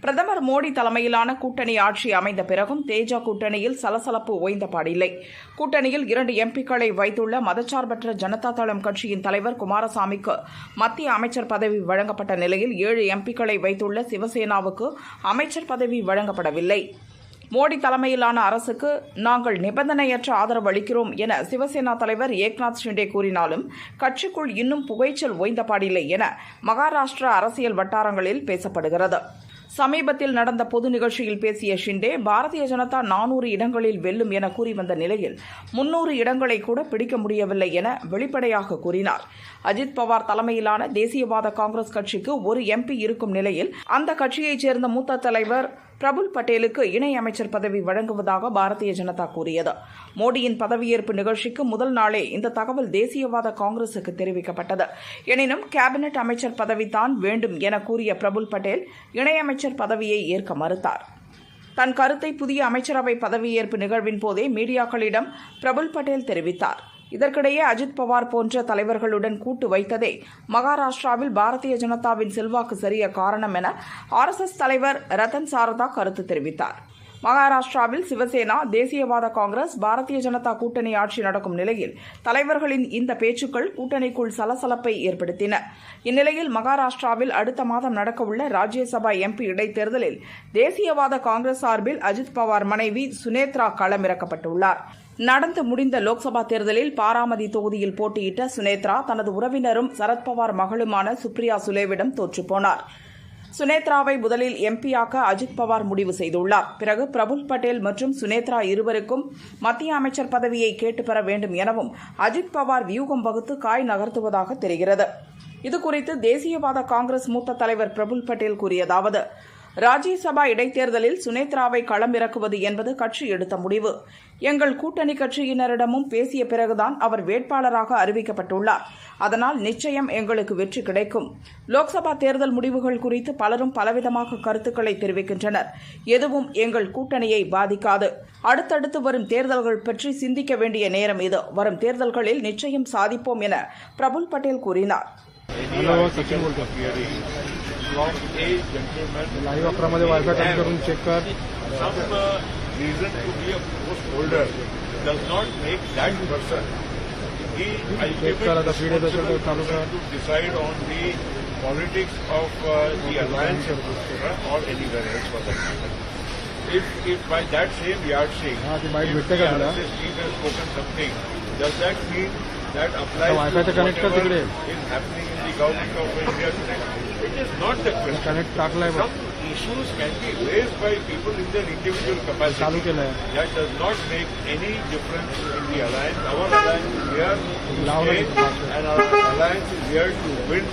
பிரதமர் மோடி தலைமையிலான கூட்டணி ஆட்சி அமைந்த பிறகும் தேஜா கூட்டணியில் சலசலப்பு ஓய்ந்தபாடில்லை கூட்டணியில் இரண்டு எம்பிக்களை வைத்துள்ள மதச்சார்பற்ற ஜனதா தளம் கட்சியின் தலைவர் குமாரசாமிக்கு மத்திய அமைச்சர் பதவி வழங்கப்பட்ட நிலையில் ஏழு எம்பிக்களை வைத்துள்ள சிவசேனாவுக்கு அமைச்சர் பதவி வழங்கப்படவில்லை. மோடி தலைமையிலான அரசுக்கு நாங்கள் நிபந்தனையற்ற ஆதரவு அளிக்கிறோம் என சிவசேனா தலைவர் ஏக்நாத் ஷிண்டே கூறினாலும் கட்சிக்குள் இன்னும் புகைச்சல் ஓய்ந்தபாடில்லை என மகாராஷ்டிரா அரசியல் வட்டாரங்களில் பேசப்படுகிறது. சமீபத்தில் நடந்த பொது நிகழ்ச்சியில் பேசிய ஷிண்டே பாரதிய ஜனதா நானூறு இடங்களில் வெல்லும் என கூறி வந்த நிலையில் முன்னூறு இடங்களை கூட பிடிக்க முடியவில்லை என வெளிப்படையாக கூறினார். அஜித் பவார் தலைமையிலான தேசியவாத காங்கிரஸ் கட்சிக்கு ஒரு எம்பி இருக்கும் நிலையில் அந்த கட்சியைச் சேர்ந்த மூத்த தலைவர் பிரபுல் பட்டேலுக்கு இணை அமைச்சர் பதவி வழங்குவதாக பாரதிய ஜனதா கூறியது. மோடியின் பதவியேற்பு நிகழ்ச்சிக்கு முதல் நாளே இந்த தகவல் தேசியவாத காங்கிரசுக்கு தெரிவிக்கப்பட்டது. எனினும் கேபினெட் அமைச்சர் பதவிதான் வேண்டும் என கூறிய பிரபுல் பட்டேல் இணையமைச்சர் பதவியை ஏற்க மறுத்தார். தன் கருத்தை புதிய அமைச்சரவை பதவியேற்பு நிகழ்வின் போதே மீடியாக்களிடம் பிரபுல் பட்டேல் தெரிவித்தார். இதற்கிடையே அஜித் பவார் போன்ற தலைவர்களுடன் கூட்டு வைத்ததே மகாராஷ்டிராவில் பாரதிய ஜனதாவின் செல்வாக்கு சரிய காரணம் என ஆர்எஸ்எஸ் தலைவர் ரத்தன் சாரதா கருத்து தெரிவித்தார். மகாராஷ்டிராவில் சிவசேனா தேசியவாத காங்கிரஸ் பாரதிய ஜனதா கூட்டணி ஆட்சி நடக்கும் நிலையில் தலைவர்களின் இந்த பேச்சுக்கள் கூட்டணிக்குள் சலசலப்பை ஏற்படுத்தின. இந்நிலையில் மகாராஷ்டிராவில் அடுத்த மாதம் நடக்கவுள்ள ராஜ்யசபா எம்பி இடைத்தேர்தலில் தேசியவாத காங்கிரஸ் சார்பில் அஜித் பவார் மனைவி சுனேத்ரா களமிறக்கப்பட்டுள்ளார். நடந்து முடிந்த லோக்சபா தேர்தலில் பாராமதி தொகுதியில் போட்டியிட்ட சுனேத்ரா தனது உறவினரும் சரத்பவார் மகளுமான சுப்ரியா சுலேவிடம் தோற்றுப்போனார் சுனேத்ராவை முதலில் எம்பியாக்க அஜித் பவார் முடிவு செய்துள்ளார். பிறகு பிரபுல் பட்டேல் மற்றும் சுனேத்ரா இருவருக்கும் மத்திய அமைச்சர் பதவியை கேட்டு பெற வேண்டும் எனவும் அஜித் பவார் வியூகம் வகுத்து காய் நகர்த்துவதாக தெரிகிறது. இதுகுறித்து தேசியவாத காங்கிரஸ் மூத்த தலைவர் பிரபுல் பட்டேல் கூறியதாவது ராஜ்யசபா இடைத்தேர்தலில் சுனேத்ராவை களமிறக்குவது என்பது கட்சி எடுத்த முடிவு. எங்கள் கூட்டணி கட்சியினரிடமும் பேசிய பிறகுதான் அவர் வேட்பாளராக அறிவிக்கப்பட்டுள்ளார். அதனால் நிச்சயம் எங்களுக்கு வெற்றி கிடைக்கும். லோக்சபா தேர்தல் முடிவுகள் குறித்து பலரும் பலவிதமாக கருத்துக்களை தெரிவிக்கின்றனர். எதுவும் எங்கள் கூட்டணியை பாதிக்காது. அடுத்தடுத்து வரும் தேர்தல்கள் பற்றி சிந்திக்க வேண்டிய நேரம் இது. வரும் தேர்தல்களில் நிச்சயம் சாதிப்போம் என பிரபுல் பட்டேல் கூறினார். लाईव्ह अकरामध्ये वायदा कमी करून चेक कर reason to be a post holder does not make that person check करा आता व्हिडिओ असेल तर चालू करा to decide on the politics of the alliance or any governance for that matter if if by that same yardstick, ah, if the analysis team has spoken something, does that mean that applies so, to whatever is happening in the government of India today? It is not the question. Connect टाकलाय बघ Some issues can be raised by people in their individual चालू capacity. केलंय That does not make any difference in the alliance. Our alliance is here to Loud stay, and- and our alliance is here to win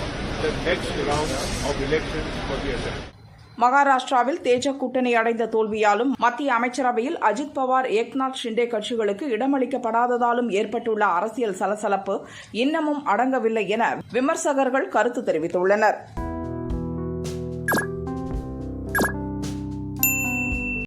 the next round of elections for the assembly. மகாராஷ்டிராவில் தேஜ கூட்டணி அடைந்த தோல்வியாலும் மத்திய அமைச்சரவையில் அஜித் பவார் ஏக்நாத் ஷிண்டே கட்சிகளுக்கு இடமளிக்கப்படாததாலும் ஏற்பட்டுள்ள அரசியல் சலசலப்பு இன்னமும் அடங்கவில்லை என விமர்சகர்கள் கருத்து தெரிவித்துள்ளனர்